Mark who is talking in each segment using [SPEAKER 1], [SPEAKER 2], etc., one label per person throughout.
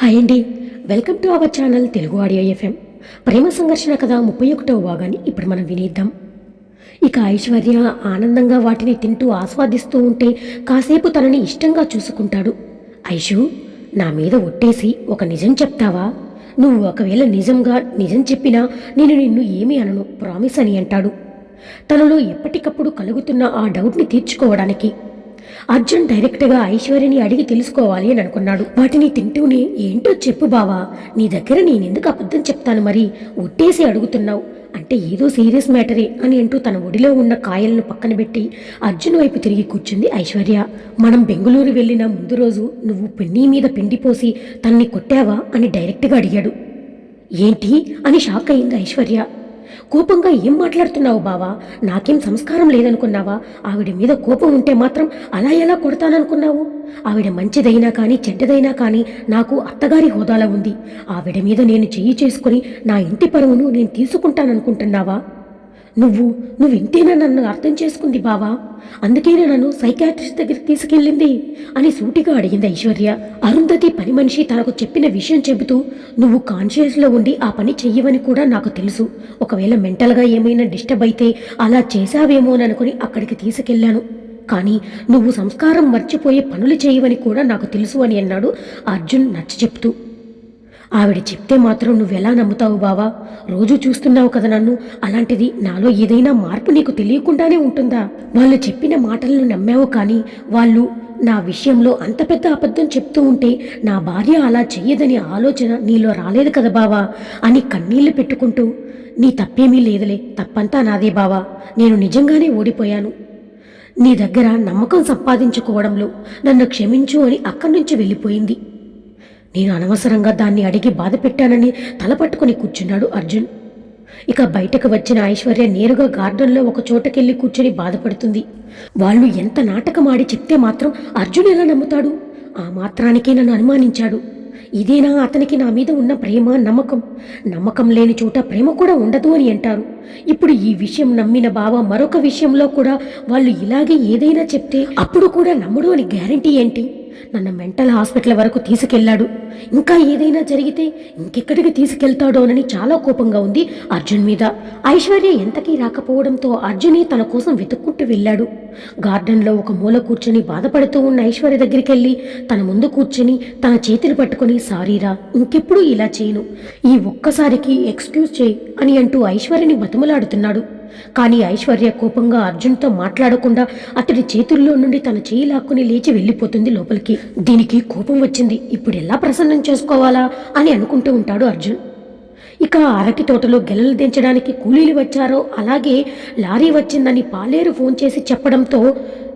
[SPEAKER 1] Hi అండి. Welcome to our channel Telugu audio FM. ప్రేమ సంఘర్షణ కథ ముప్పై ఒకటవ భాగాన్ని ఇప్పుడు మనం వినేద్దాం. ఇక ఐశ్వర్య ఆనందంగా వాటిని తింటూ ఆస్వాదిస్తూ ఉంటే కాసేపు తనని ఇష్టంగా చూసుకుంటాడు. ఐషు నా మీద ఒట్టేసి ఒక నిజం చెప్తావా? నువ్వు ఒకవేళ నిజంగా నిజం చెప్పినా నేను నిన్ను ఏమీ అనను ప్రామిస్ అని అంటాడు. తనలో ఎప్పటికప్పుడు కలుగుతున్న ఆ డౌట్ని తీర్చుకోవడానికి అర్జున్ డైరెక్ట్గా ఐశ్వర్యని అడిగి తెలుసుకోవాలి అని అనుకున్నాడు. వాటిని తింటూనే ఏంటో చెప్పు బావా నీ దగ్గర నేనెందుకు అబద్ధం చెప్తాను మరి? ఒట్టేసి అడుగుతున్నావు. అంటే ఏదో సీరియస్ మ్యాటరే అని అంటూ తన ఒడిలో ఉన్న కాయలను పక్కన పెట్టి అర్జున్ వైపు తిరిగి కూర్చుంది ఐశ్వర్య. మనం బెంగళూరు వెళ్ళిన ముందు రోజు నువ్వు పెన్నీ మీద పిండి పోసి తన్ని కొట్టావా? అని డైరెక్ట్గా అడిగాడు. ఏంటి? అని షాక్ అయింది ఐశ్వర్య. కోపంగా ఏం మాట్లాడుతున్నావు బావా? నాకేం సంస్కారం లేదనుకున్నావా? ఆవిడ మీద కోపం ఉంటే మాత్రం అలా ఎలా కొడతాననుకున్నావు? ఆవిడ మంచిదైనా కానీ చెడ్డదైనా కానీ నాకు అత్తగారి హోదాలో ఉంది. ఆవిడ మీద నేను చెయ్యి చేసుకుని నా ఇంటి పరువును నేను తీసుకుంటాననుకుంటున్నావా? నువ్వు నువ్వు ఇంతేనా నన్ను అర్థం చేసుకుంది బావా. అందుకేనే నన్ను సైకాట్రిస్ట్ దగ్గరికి తీసుకెళ్ళింది అని సూటిగా అడిగింది ఐశ్వర్య. అరుంధతి పని మనిషి తనకు చెప్పిన విషయం చెబుతూ నువ్వు కాన్షియస్లో ఉండి ఆ పని చెయ్యవని కూడా నాకు తెలుసు. ఒకవేళ మెంటల్గా ఏమైనా డిస్టర్బ్ అయితే అలా చేశావేమోననుకుని అక్కడికి తీసుకెళ్ళాను కానీ నువ్వు సంస్కారం మర్చిపోయే పనులు చేయవని కూడా నాకు తెలుసు అని అన్నాడు అర్జున్ నచ్చ చెప్తూ ఆవిడ చెప్తే మాత్రం నువ్వెలా నమ్ముతావు బావా? రోజు చూస్తున్నావు కదా నన్ను. అలాంటిది నాలో ఏదైనా మార్పు నీకు తెలియకుండానే ఉంటుందా? వాళ్ళు చెప్పిన మాటలను నమ్మావు కానీ వాళ్ళు నా విషయంలో అంత పెద్ద అబద్ధం చెప్తూ ఉంటే నా భార్య అలా చెయ్యదనే ఆలోచన నీలో రాలేదు కదా బావా? అని కన్నీళ్ళు పెట్టుకుంటూ నీ తప్పేమీ లేదులే తప్పంతా నాదే బావా. నేను నిజంగానే ఓడిపోయాను. నీ దగ్గర నమ్మకం సంపాదించుకోవడంలో నన్ను క్షమించు అని అక్కడి నుంచి వెళ్ళిపోయింది. నేను అనవసరంగా దాన్ని అడిగి బాధ పెట్టానని తలపట్టుకుని కూర్చున్నాడు అర్జున్. ఇక బయటకు వచ్చిన ఐశ్వర్య నేరుగా గార్డెన్లో ఒక చోటకెళ్ళి కూర్చొని బాధపడుతుంది. వాళ్ళు ఎంత నాటకం ఆడి చెప్తే మాత్రం అర్జున్ ఎలా నమ్ముతాడు? ఆ మాత్రానికే నన్ను అనుమానించాడు. ఇదేనా అతనికి నా మీద ఉన్న ప్రేమ నమ్మకం? నమ్మకం లేని చోట ప్రేమ కూడా ఉండదు అని అంటారు. ఇప్పుడు ఈ విషయం నమ్మిన బావ మరొక విషయంలో కూడా వాళ్ళు ఇలాగే ఏదైనా చెప్తే అప్పుడు కూడా నమ్మడు అని గ్యారంటీ ఏంటి? నన్ను మెంటల్ హాస్పిటల్ వరకు తీసుకెళ్ళాడు ఇంకా ఏదైనా జరిగితే ఇంకెక్కడికి తీసుకెళ్తాడోనని చాలా కోపంగా ఉంది అర్జున్ మీద. ఐశ్వర్య ఎంతకీ రాకపోవడంతో అర్జునే తన కోసం వెతుక్కుంటూ వెళ్ళాడు. గార్డెన్లో ఒక మూల కూర్చొని బాధపడుతూ ఉన్న ఐశ్వర్య దగ్గరికి వెళ్ళి తన ముందు కూర్చొని తన చేతులు పట్టుకొని సారీరా ఇంకెప్పుడు ఇలా చేయను. ఈ ఒక్కసారికి ఎక్స్క్యూజ్ చేయి అని అంటూ ఐశ్వర్యని బతుములాడుతున్నాడు. కానీ ఐశ్వర్య కోపంగా అర్జున్తో మాట్లాడకుండా అతడి చేతుల్లో నుండి తన చేయి లాక్కుని లేచి వెళ్ళిపోతుంది లోపలికి. దీనికి కోపం వచ్చింది. ఇప్పుడు ఎలా ప్రసన్నం చేసుకోవాలా అని అనుకుంటూ ఉంటాడు అర్జున్. ఇక అరటి తోటలో గెలలు దించడానికి కూలీలు వచ్చారో అలాగే లారీ వచ్చిందని పాలేరు ఫోన్ చేసి చెప్పడంతో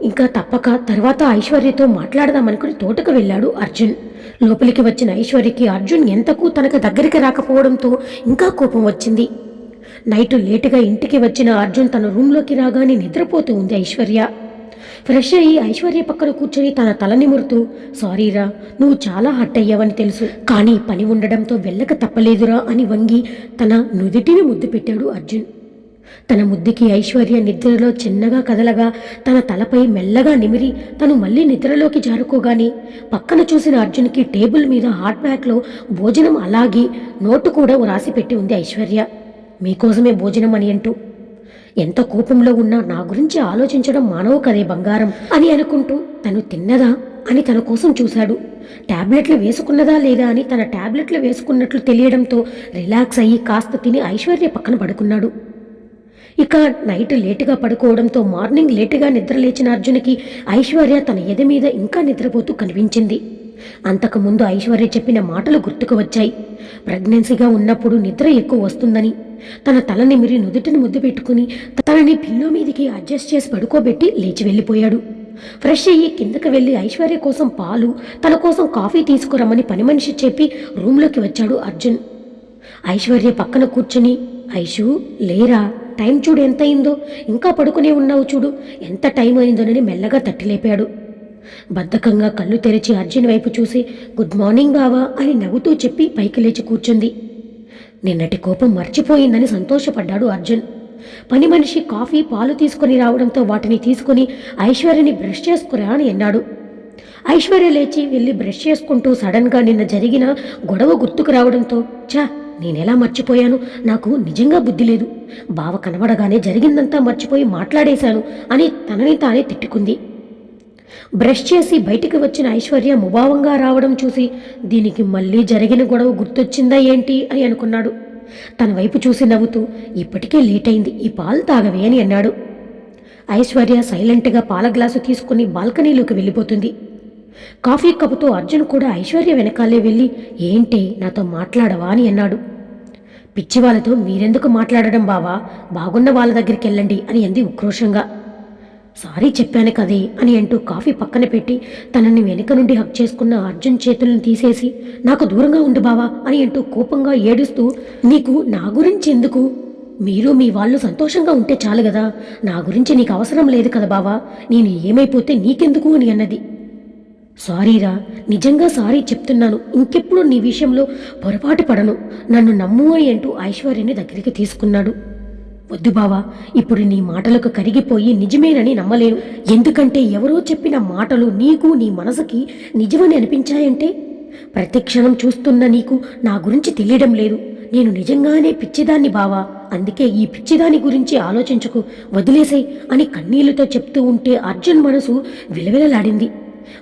[SPEAKER 1] ఇంకా తప్పక తర్వాత ఐశ్వర్యతో మాట్లాడదామనుకుని తోటకు వెళ్ళాడు అర్జున్. లోపలికి వచ్చిన ఐశ్వర్యకి అర్జున్ ఎంతకు తనకు దగ్గరికి రాకపోవడంతో ఇంకా కోపం వచ్చింది. నైట్ లేటుగా ఇంటికి వచ్చిన అర్జున్ తన రూమ్లోకి రాగానే నిద్రపోతూ ఉంది ఐశ్వర్య. ఫ్రెష్ అయ్యి ఐశ్వర్య పక్కన కూర్చొని తన తల నిమురుతూ సారీరా నువ్వు చాలా హట్ అయ్యావని తెలుసు. కానీ పని ఉండడంతో వెళ్ళక తప్పలేదురా అని వంగి తన నుదిటిని ముద్దు పెట్టాడు అర్జున్. తన ముద్దుకి ఐశ్వర్య నిద్రలో చిన్నగా కదలగా తన తలపై మెల్లగా నిమిరి తను మళ్ళీ నిద్రలోకి జారుకోగానే పక్కన చూసిన అర్జున్కి టేబుల్ మీద హాట్ బ్యాగ్లో భోజనం అలాగే నోటు కూడా రాసి పెట్టి ఉంది ఐశ్వర్య. మీకోసమే భోజనం అని అంటూ ఎంత కోపంలో ఉన్నా నా గురించి ఆలోచించడం మానవు కదే బంగారం అని అనుకుంటూ తను తిన్నదా అని తన కోసం చూశాడు. ట్యాబ్లెట్లు వేసుకున్నదా లేదా అని తన టాబ్లెట్లు వేసుకున్నట్లు తెలియడంతో రిలాక్స్ అయ్యి కాస్త తిని ఐశ్వర్య పక్కన పడుకున్నాడు. ఇక నైట్ లేటుగా పడుకోవడంతో మార్నింగ్ లేటుగా నిద్రలేచిన అర్జున్కి ఐశ్వర్య తన ఎద మీద ఇంకా నిద్రపోతూ కనిపించింది. అంతకుముందు ఐశ్వర్య చెప్పిన మాటలు గుర్తుకు వచ్చాయి. ప్రెగ్నెన్సీగా ఉన్నప్పుడు నిద్ర ఎక్కువ వస్తుందని తన తల నిమిరి నుదుటిని ముద్దు పెట్టుకుని తనని పిల్లో మీదికి అడ్జస్ట్ చేసి పడుకోబెట్టి లేచి వెళ్ళిపోయాడు. ఫ్రెష్ అయ్యి కిందకి వెళ్ళి ఐశ్వర్య కోసం పాలు తన కోసం కాఫీ తీసుకురమ్మని పని మనిషి చెప్పి రూమ్లోకి వచ్చాడు అర్జున్. ఐశ్వర్య పక్కన కూర్చుని ఐషు లేరా? టైం చూడు ఎంత అయిందో ఇంకా పడుకునే ఉన్నావు చూడు. ఎంత టైం అయిందోనని మెల్లగా తట్టిలేపాడు. బద్ధకంగా కళ్ళు తెరిచి అర్జున్ వైపు చూసి గుడ్ మార్నింగ్ బావా అని నవ్వుతూ చెప్పి పైకి లేచి కూర్చుంది. నిన్నటి కోపం మర్చిపోయిందని సంతోషపడ్డాడు అర్జున్. పని మనిషి కాఫీ పాలు తీసుకొని రావడంతో వాటిని తీసుకుని ఐశ్వర్యని బ్రష్ చేసుకురా అని అన్నాడు. ఐశ్వర్య లేచి వెళ్ళి బ్రష్ చేసుకుంటూ సడన్గా నిన్న జరిగిన గొడవ గుర్తుకు రావడంతో చా నేనెలా మర్చిపోయాను? నాకు నిజంగా బుద్ధి లేదు. బావ కనబడగానే జరిగిందంతా మర్చిపోయి మాట్లాడేశాను అని తనని తానే తిట్టుకుంది. బ్రష్ చేసి బయటికి వచ్చిన ఐశ్వర్య ముభావంగా రావడం చూసి దీనికి మళ్ళీ జరిగిన గొడవ గుర్తొచ్చిందా ఏంటి అని అనుకున్నాడు. తన వైపు చూసి నవ్వుతూ ఇప్పటికే లేట్ అయింది ఈ పాలు తాగవే అని అన్నాడు. ఐశ్వర్య సైలెంట్గా పాల గ్లాసు తీసుకుని బాల్కనీలోకి వెళ్ళిపోతుంది. కాఫీ కప్పుతో అర్జున్ కూడా ఐశ్వర్య వెనకాలే వెళ్ళి ఏంటి నాతో మాట్లాడవా అని అన్నాడు. పిచ్చి వాళ్ళతో మీరెందుకు మాట్లాడడం బావా? బాగున్న వాళ్ళ దగ్గరికి వెళ్ళండి అని అంది ఉక్రోషంగా. సారీ చెప్పాను కదే అని అంటూ కాఫీ పక్కన పెట్టి తనని వెనుక నుండి హక్ చేసుకున్న అర్జున్ చేతులను తీసేసి నాకు దూరంగా ఉండు బావా అని అంటూ కోపంగా ఏడుస్తూ నీకు నా గురించి ఎందుకు? మీరు మీ వాళ్ళు సంతోషంగా ఉంటే చాలు కదా నా గురించి నీకు అవసరం లేదు కదా బావా. నేను ఏమైపోతే నీకెందుకు? అని అన్నది. సారీరా నిజంగా సారీ చెప్తున్నాను. ఇంకెప్పుడు నీ విషయంలో పొరపాటు పడను. నన్ను నమ్ము అని అంటూ ఐశ్వర్యని దగ్గరికి తీసుకున్నాడు. వద్దు బావా ఇప్పుడు నీ మాటలకు కరిగిపోయి నిజమేనని నమ్మలేను. ఎందుకంటే ఎవరో చెప్పిన మాటలు నీకు నీ మనసుకి నిజమని అనిపించాయంటే? ప్రతి క్షణం చూస్తున్న నీకు నా గురించి తెలియడం లేదు. నేను నిజంగానే పిచ్చిదాన్ని బావా. అందుకే ఈ పిచ్చిదాని గురించి ఆలోచించుకు వదిలేసాయి అని కన్నీళ్ళతో చెప్తూ ఉంటే అర్జున్ మనసు విలవిలలాడింది.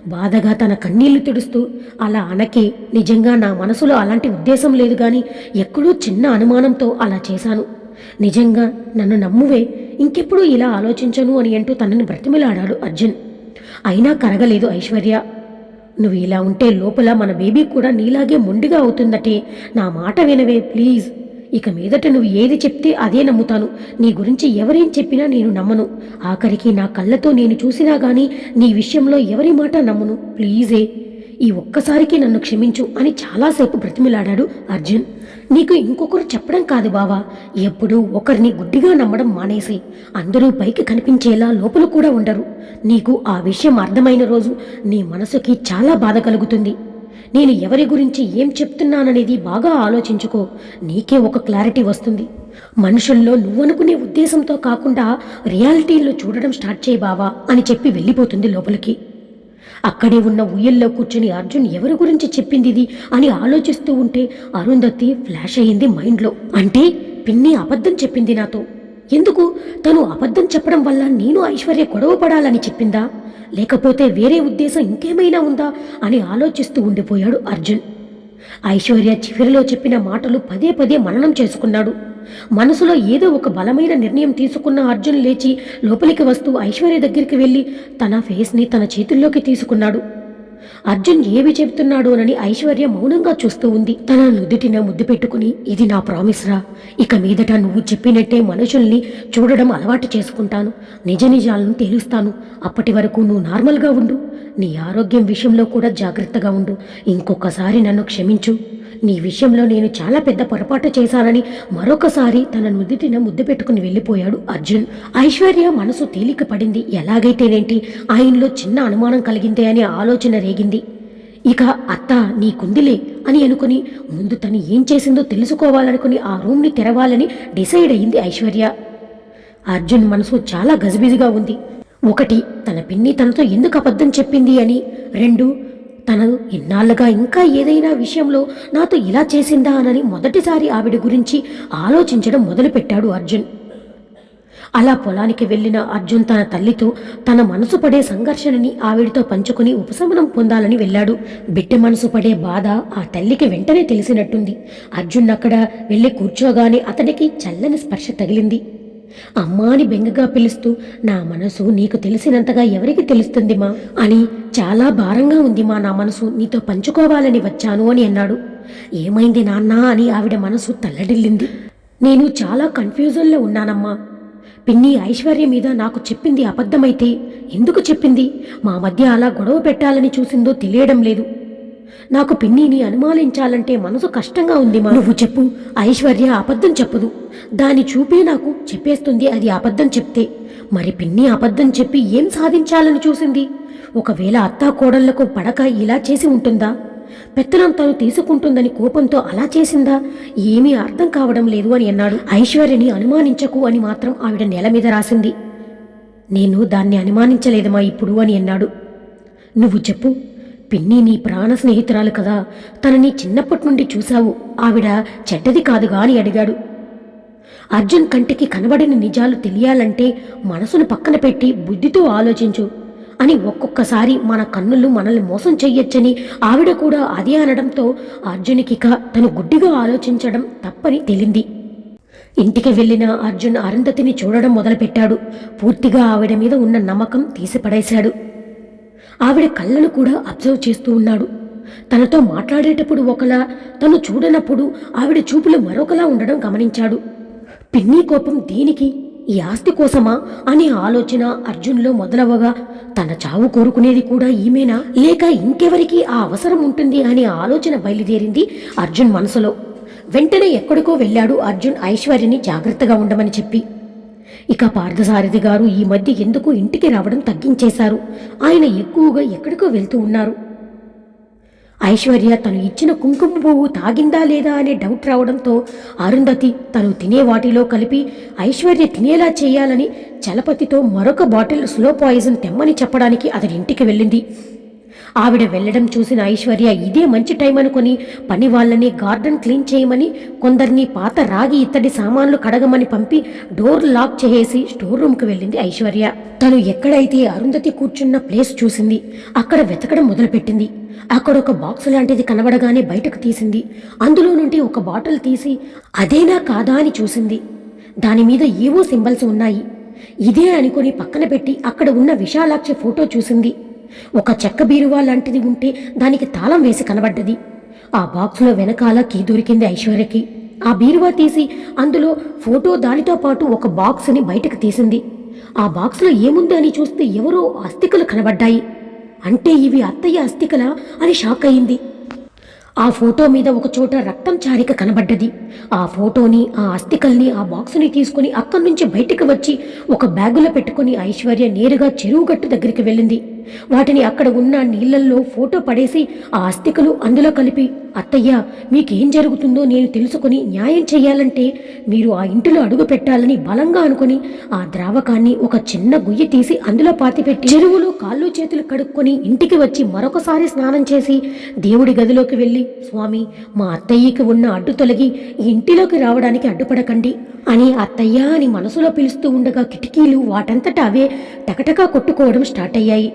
[SPEAKER 1] బాధగా తన కన్నీళ్ళు తుడుస్తూ అలా అనకే నిజంగా నా మనసులో అలాంటి ఉద్దేశం లేదు గాని ఎక్కడో చిన్న అనుమానంతో అలా చేశాను. నిజంగా నన్ను నమ్మువే ఇంకెప్పుడు ఇలా ఆలోచించను అని అంటూ తనని బ్రతిమిలాడాడు అర్జున్. అయినా కరగలేదు ఐశ్వర్య. నువ్వు ఇలా ఉంటే లోపల మన బేబీ కూడా నీలాగే మొండిగా అవుతుందటే. నా మాట వినవే ప్లీజ్. ఇక మీదట నువ్వు ఏది చెప్తే అదే నమ్ముతాను. నీ గురించి ఎవరేం చెప్పినా నేను నమ్మను. ఆఖరికి నా కళ్ళతో నేను చూసినా గానీ నీ విషయంలో ఎవరి మాట నమ్మను ప్లీజే. ఈ ఒక్కసారికి నన్ను క్షమించు అని చాలాసేపు బ్రతిమిలాడాడు అర్జున్. నీకు ఇంకొకరు చెప్పడం కాదు బావా. ఎప్పుడూ ఒకరిని గుడ్డిగా నమ్మడం మానేసి. అందరూ పైకి కనిపించేలా లోపల కూడా ఉండరు. నీకు ఆ విషయం అర్థమైన రోజు నీ మనసుకి చాలా బాధ కలుగుతుంది. నేను ఎవరి గురించి ఏం చెప్తున్నాననేది బాగా ఆలోచించుకో. నీకే ఒక క్లారిటీ వస్తుంది. మనుషుల్లో నువ్వనుకునే ఉద్దేశంతో కాకుండా రియాలిటీలో చూడడం స్టార్ట్ చేయి బావా అని చెప్పి వెళ్ళిపోతుంది లోపలికి. అక్కడే ఉన్న ఉయ్యల్లో కూర్చుని అర్జున్ ఎవరి గురించి చెప్పింది ఇది అని ఆలోచిస్తూ ఉంటే అరుంధతి ఫ్లాష్ అయ్యింది మైండ్లో. అంటే పిన్ని అబద్ధం చెప్పింది నాతో. ఎందుకు? తను అబద్ధం చెప్పడం వల్ల నేను ఐశ్వర్య గొడవ పడాలని చెప్పిందా? లేకపోతే వేరే ఉద్దేశం ఇంకేమైనా ఉందా అని ఆలోచిస్తూ ఉండిపోయాడు అర్జున్. ఐశ్వర్య చివరిలో చెప్పిన మాటలు పదే పదే మననం చేసుకున్నాడు. మనసులో ఏదో ఒక బలమైన నిర్ణయం తీసుకున్న అర్జున్ లేచి లోపలికి వస్తూ ఐశ్వర్య దగ్గరికి వెళ్ళి తన ఫేస్ని తన చేతుల్లోకి తీసుకున్నాడు. అర్జున్ ఏవి చెబుతున్నాడోనని ఐశ్వర్య మౌనంగా చూస్తూ ఉంది. తన నుదుటిన ముద్దు పెట్టుకుని ఇది నా ప్రామిస్ రా. ఇక మీదట నువ్వు చెప్పినట్టే మనుషుల్ని చూడడం అలవాటు చేసుకుంటాను. నిజ నిజాలను తేలుస్తాను. అప్పటి వరకు నువ్వు నార్మల్గా ఉండు. నీ ఆరోగ్యం విషయంలో కూడా జాగ్రత్తగా ఉండు. ఇంకొకసారి నన్ను క్షమించు. నీ విషయంలో నేను చాలా పెద్ద పొరపాటు చేశానని మరొకసారి తన నుదిటిన ముద్దు పెట్టుకుని వెళ్ళిపోయాడు అర్జున్. ఐశ్వర్య మనసు తేలిక పడింది. ఎలాగైతేనేంటి? ఆయనలో చిన్న అనుమానం కలిగిందే అనే ఆలోచన రేగింది. ఇక అత్త నీకుందిలే అని అనుకుని ముందు తను ఏం చేసిందో తెలుసుకోవాలనుకుని ఆ రూమ్ని తెరవాలని డిసైడ్ అయింది ఐశ్వర్య. అర్జున్ మనసు చాలా గజిబిజిగా ఉంది. ఒకటి తన పిన్ని తనతో ఎందుకు అబద్ధం చెప్పింది అని. రెండు తను ఇన్నాళ్ళుగా ఇంకా ఏదైనా విషయంలో నాతో ఇలా చేసిందా అనని మొదటిసారి ఆవిడ గురించి ఆలోచించడం మొదలుపెట్టాడు అర్జున్. అలా పొలానికి వెళ్ళిన అర్జున్ తన తల్లితో తన మనసు పడే సంఘర్షణని ఆవిడతో పంచుకుని ఉపశమనం పొందాలని వెళ్ళాడు. బిడ్డ మనసు పడే బాధ ఆ తల్లికి వెంటనే తెలిసినట్టుంది. అర్జున్ అక్కడ వెళ్ళి కూర్చోగానే అతనికి చల్లని స్పర్శ తగిలింది. అమ్మాని బెంగగా పిలుస్తూ నా మనసు నీకు తెలిసినంతగా ఎవరికి తెలుస్తుంది మా అని చాలా భారంగా ఉంది మా నా మనసు నీతో పంచుకోవాలని వచ్చాను అని అన్నాడు. ఏమైంది నాన్నా అని ఆవిడ మనసు తల్లడిల్లింది. నేను చాలా కన్ఫ్యూజన్లో ఉన్నానమ్మా. పిన్ని ఐశ్వర్య మీద నాకు చెప్పింది అబద్ధమైతే ఎందుకు చెప్పింది? మా మధ్య అలా గొడవ పెట్టాలని చూసిందో తెలియడం లేదు. నాకు పిన్నిని అనుమానించాలంటే మనసు కష్టంగా ఉంది మా. నువ్వు చెప్పు. ఐశ్వర్య అబద్ధం చెప్పదు. దాని చూపే నాకు చెప్పేస్తుంది అది అబద్ధం చెప్తే. మరి పిన్ని అబద్ధం చెప్పి ఏం సాధించాలని చూసింది? ఒకవేళ అత్తా కోడళ్ళకు పడక ఇలా చేసి ఉంటుందా? పెత్తనం తను తీసుకుంటుందని కోపంతో అలా చేసిందా? ఏమీ అర్థం కావడం లేదు అని అన్నాడు. ఐశ్వర్యని అనుమానించకు అని మాత్రం ఆవిడ నేల మీద రాసింది. నేను దాన్ని అనుమానించలేదమ్మా ఇప్పుడు అని అన్నాడు. నువ్వు చెప్పు. పిన్ని నీ ప్రాణ స్నేహితురాలు కదా. తనని చిన్నప్పటి నుండి చూశావు. ఆవిడ చెడ్డది కాదుగా అని అడిగాడు. అర్జున్ కంటికి కనబడిన నిజాలు తెలియాలంటే మనసును పక్కన పెట్టి బుద్ధితో ఆలోచించు అని ఒక్కొక్కసారి మన కన్నులు మనల్ని మోసం చెయ్యొచ్చని ఆవిడ కూడా అదే అనడంతో అర్జునికిక తను గుడ్డిగా ఆలోచించడం తప్పని తెలింది. ఇంటికి వెళ్ళిన అర్జున్ అరుంధతిని చూడడం మొదలుపెట్టాడు. పూర్తిగా ఆవిడ మీద ఉన్న నమ్మకం తీసిపడేశాడు. ఆవిడ కళ్ళను కూడా అబ్జర్వ్ చేస్తూ ఉన్నాడు. తనతో మాట్లాడేటప్పుడు ఒకలా తను చూడనప్పుడు ఆవిడ చూపులు మరొకలా ఉండడం గమనించాడు. పిన్ని కోపం దేనికి? ఈ ఆస్తి కోసమా? అనే ఆలోచన అర్జున్లో మొదలవగా తన చావు కోరుకునేది కూడా ఈమెనా? లేక ఇంకెవరికి ఆ అవసరం ఉంటుంది అనే ఆలోచన బయలుదేరింది అర్జున్ మనసులో. వెంటనే ఎక్కడికో వెళ్ళాడు అర్జున్ ఐశ్వర్యని జాగ్రత్తగా ఉండమని చెప్పి. ఇక పార్థసారథి గారు ఈ మధ్య ఎందుకు ఇంటికి రావడం తగ్గించేశారు? ఆయన ఎక్కువగా ఎక్కడికో వెళ్తూ ఉన్నారు. ఐశ్వర్య తను ఇచ్చిన కుంకుమ పువ్వు తాగిందా లేదా అనే డౌట్ రావడంతో అరుంధతి తను తినే వాటిలో కలిపి ఐశ్వర్య తినేలా చేయాలని చలపతితో మరొక బాటిల్ స్లో పాయిజన్ తెమ్మని చెప్పడానికి అతని ఇంటికి వెళ్ళింది. ఆవిడ వెళ్ళడం చూసిన ఐశ్వర్య ఇదే మంచి టైం అనుకుని పని వాళ్ళని గార్డెన్ క్లీన్ చేయమని కొందరిని పాత రాగి ఇత్తడి సామాన్లు కడగమని పంపి డోర్ లాక్ చేసి స్టోర్ రూమ్కి వెళ్ళింది ఐశ్వర్య. తను ఎక్కడైతే అరుంధతి కూర్చున్న ప్లేస్ చూసింది అక్కడ వెతకడం మొదలుపెట్టింది. అక్కడ ఒక బాక్స్ లాంటిది కనబడగానే బయటకు తీసింది. అందులో నుండి ఒక బాటిల్ తీసి అదేనా కాదా అని చూసింది. దాని మీద ఏవో సింబల్స్ ఉన్నాయి. ఇదే అనుకుని పక్కన పెట్టి అక్కడ ఉన్న విశాలాక్షి ఫోటో చూసింది. ఒక చెక్క బీరువా లాంటిది ఉంటే దానికి తాళం వేసి కనబడ్డది. ఆ బాక్స్లో వెనకాల కీ దొరికింది ఐశ్వర్యకి ఆ బీరువా తీసి అందులో ఫోటో దానితో పాటు ఒక బాక్స్ని బయటకు తీసింది. ఆ బాక్స్లో ఏముంది అని చూస్తే ఎవరో అస్థికలు కనబడ్డాయి. అంటే ఇవి అత్తయ్య అస్థికల అని షాక్ అయింది. ఆ ఫోటో మీద ఒక చోట రక్తం చారిక కనబడ్డది. ఆ ఫోటోని ఆ అస్థికల్ని ఆ బాక్సుని తీసుకుని అక్కడి నుంచి బయటికి వచ్చి ఒక బ్యాగులో పెట్టుకుని ఐశ్వర్య నేరుగా చెరువు గట్టు దగ్గరికి వెళ్ళింది. వాటిని అక్కడ ఉన్న నీళ్ళల్లో ఫోటో పడేసి ఆ అస్థికలు అందులో కలిపి అత్తయ్య మీకేం జరుగుతుందో నేను తెలుసుకుని న్యాయం చేయాలంటే మీరు ఆ ఇంటిలో అడుగు పెట్టాలని బలంగా అనుకుని ఆ ద్రావకాన్ని ఒక చిన్న గుయ్య తీసి అందులో పాతిపెట్టి చెరువులో కాళ్ళు చేతులు కడుక్కొని ఇంటికి వచ్చి మరొకసారి స్నానం చేసి దేవుడి గదిలోకి వెళ్ళి స్వామి మా అత్తయ్యకి ఉన్న అడ్డు తొలగి ఇంటిలోకి రావడానికి అడ్డుపడకండి అని అత్తయ్య అని మనసులో పిలుస్తూ ఉండగా కిటికీలు వాటంతట అవే టకటకా కొట్టుకోవడం స్టార్ట్ అయ్యాయి.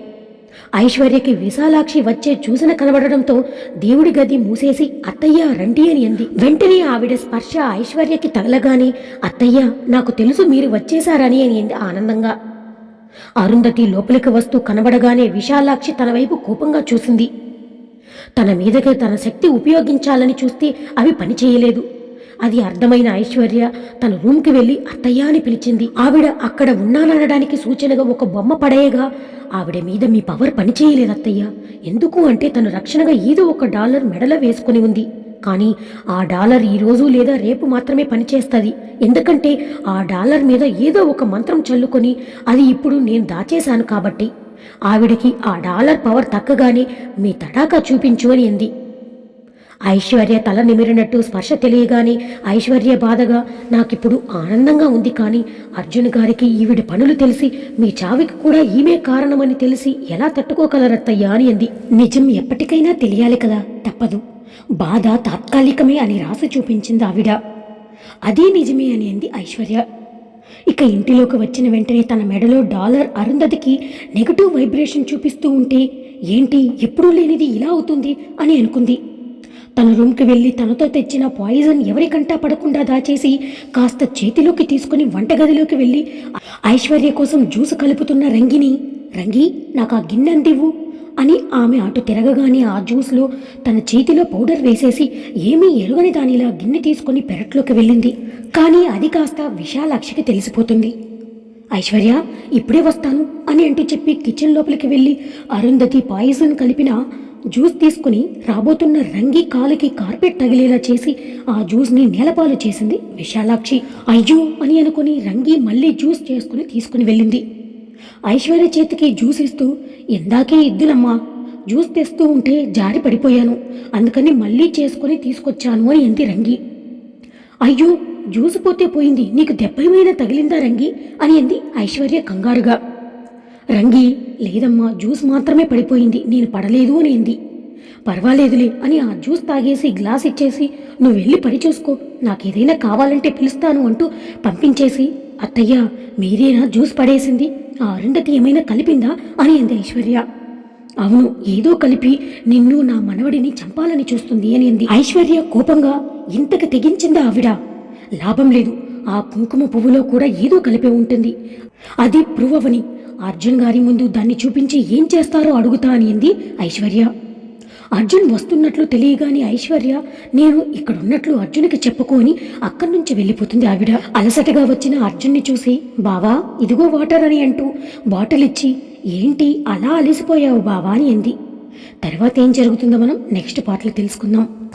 [SPEAKER 1] ఐశ్వర్యకి విశాలాక్షి వచ్చే చూసిన కనబడడంతో దేవుడి గది మూసేసి అత్తయ్య రండి అని అంది. వెంటనే ఆవిడ స్పర్శ ఐశ్వర్యకి తగలగానే అత్తయ్య నాకు తెలుసు మీరు వచ్చేశారని అని అంది ఆనందంగా. అరుంధతి లోపలికి వస్తూ కనబడగానే విశాలాక్షి తన వైపు కోపంగా చూసింది. తన మీదకి తన శక్తి ఉపయోగించాలని చూస్తే అవి పనిచేయలేదు అది అర్థమైన ఐశ్వర్య తన రూమ్కి వెళ్ళి అత్తయ్య అని పిలిచింది. ఆవిడ అక్కడ ఉన్నాననడానికి సూచనగా ఒక బొమ్మ పడేయగా ఆవిడ మీద మీ పవర్ పనిచేయలేదు అత్తయ్య ఎందుకు అంటే తను రక్షణగా ఏదో ఒక డాలర్ మెడలో వేసుకుని ఉంది. కానీ ఆ డాలర్ ఈరోజు లేదా రేపు మాత్రమే పనిచేస్తుంది. ఎందుకంటే ఆ డాలర్ మీద ఏదో ఒక మంత్రం చల్లుకొని అది ఇప్పుడు నేను దాచేశాను కాబట్టి. ఆవిడకి ఆ డాలర్ పవర్ తక్కగానే మీ తడాకా చూపించు అని అంది. ఐశ్వర్య తల నిమిరినట్టు స్పర్శ తెలియగానే ఐశ్వర్య బాధగా నాకిప్పుడు ఆనందంగా ఉంది కానీ అర్జున్ గారికి ఈవిడ పనులు తెలిసి మీ చావికి కూడా ఈమె కారణమని తెలిసి ఎలా తట్టుకోగలరత్తయ్యా? అని అంది. నిజం ఎప్పటికైనా తెలియాలి కదా తప్పదు. బాధ తాత్కాలికమే అని రాసి చూపించింది ఆవిడ. అదే నిజమే అని అంది ఐశ్వర్య. ఇక ఇంటిలోకి వచ్చిన వెంటనే తన మెడలో డాలర్ అరుంధతికి నెగటివ్ వైబ్రేషన్ చూపిస్తూ ఉంటే ఏంటి ఎప్పుడూ లేనిది ఇలా అవుతుంది? అని అనుకుంది. తన రూమ్కి వెళ్ళి తనతో తెచ్చిన పాయిజన్ ఎవరికంటా పడకుండా దాచేసి కాస్త చేతిలోకి తీసుకుని వంటగదిలోకి వెళ్ళి ఐశ్వర్య కోసం జ్యూస్ కలుపుతున్న రంగిని రంగి నాకు ఆ గిన్నె అందివ్వు అని ఆమె అటు తిరగగానే ఆ జ్యూస్లో తన చేతిలో పౌడర్ వేసేసి ఏమీ ఎరుగని దానిలా గిన్నె తీసుకుని పెరట్లోకి వెళ్ళింది. కానీ అది కాస్త విశాలాక్షికి తెలిసిపోతుంది. ఐశ్వర్య ఇప్పుడే వస్తాను అని అంటూ చెప్పి కిచెన్ లోపలికి వెళ్ళి అరుంధతి పాయిజన్ కలిపిన జ్యూస్ తీసుకుని రాబోతున్న రంగి కాలుకి కార్పెట్ తగిలేలా చేసి ఆ జ్యూస్ని నేలపాలు చేసింది విశాలాక్షి. అయ్యో అని అనుకుని రంగి మళ్ళీ జ్యూస్ చేసుకుని తీసుకుని వెళ్ళింది. ఐశ్వర్య చేతికి జ్యూస్ ఇస్తూ ఇందాకే ఇద్దులమ్మా జ్యూస్ తెస్తూ ఉంటే జారి పడిపోయాను అందుకని మళ్ళీ చేసుకుని తీసుకొచ్చాను అని అంది రంగి. అయ్యో జ్యూస్ పోతే పోయింది నీకు దెబ్బ ఏమైనా తగిలిందా రంగి? అని అంది ఐశ్వర్య కంగారుగా. రంగి లేదమ్మా జ్యూస్ మాత్రమే పడిపోయింది. నేను పడలేదు అనింది పర్వాలేదులే అని ఆ జ్యూస్ తాగేసి గ్లాస్ ఇచ్చేసి నువ్వు వెళ్ళి పని చూసుకో. నాకేదైనా కావాలంటే పిలుస్తాను అంటూ పంపించేసి అత్తయ్య మీరేనా జ్యూస్ పడేసింది? ఆ అరుంధతి ఏమైనా కలిపిందా? అని అంది ఐశ్వర్య. అవును ఏదో కలిపి నిన్ను నా మనవడిని చంపాలని చూస్తుంది అని అంది ఐశ్వర్య కోపంగా. ఇంతకు తెగించిందా ఆవిడ? లాభం లేదు. ఆ కుంకుమ పువ్వులో కూడా ఏదో కలిపే ఉంటుంది. అది ప్రూవ్ అవని అర్జున్ గారి ముందు దాన్ని చూపించి ఏం చేస్తారో అడుగుతా అనింది ఐశ్వర్య. అర్జున్ వస్తున్నట్లు తెలియగాని ఐశ్వర్య నేను ఇక్కడ ఉన్నట్లు అర్జున్కి చెప్పుకొని అక్కడి నుంచి వెళ్ళిపోతుంది ఆవిడ. అలసటగా వచ్చిన అర్జున్ని చూసి బావా ఇదిగో వాటర్ అని అంటూ బాటిల్ ఇచ్చి ఏంటి అలా అలసిపోయావు బావా అని అంది. తర్వాత ఏం జరుగుతుందో మనం నెక్స్ట్ పాటలు తెలుసుకుందాం.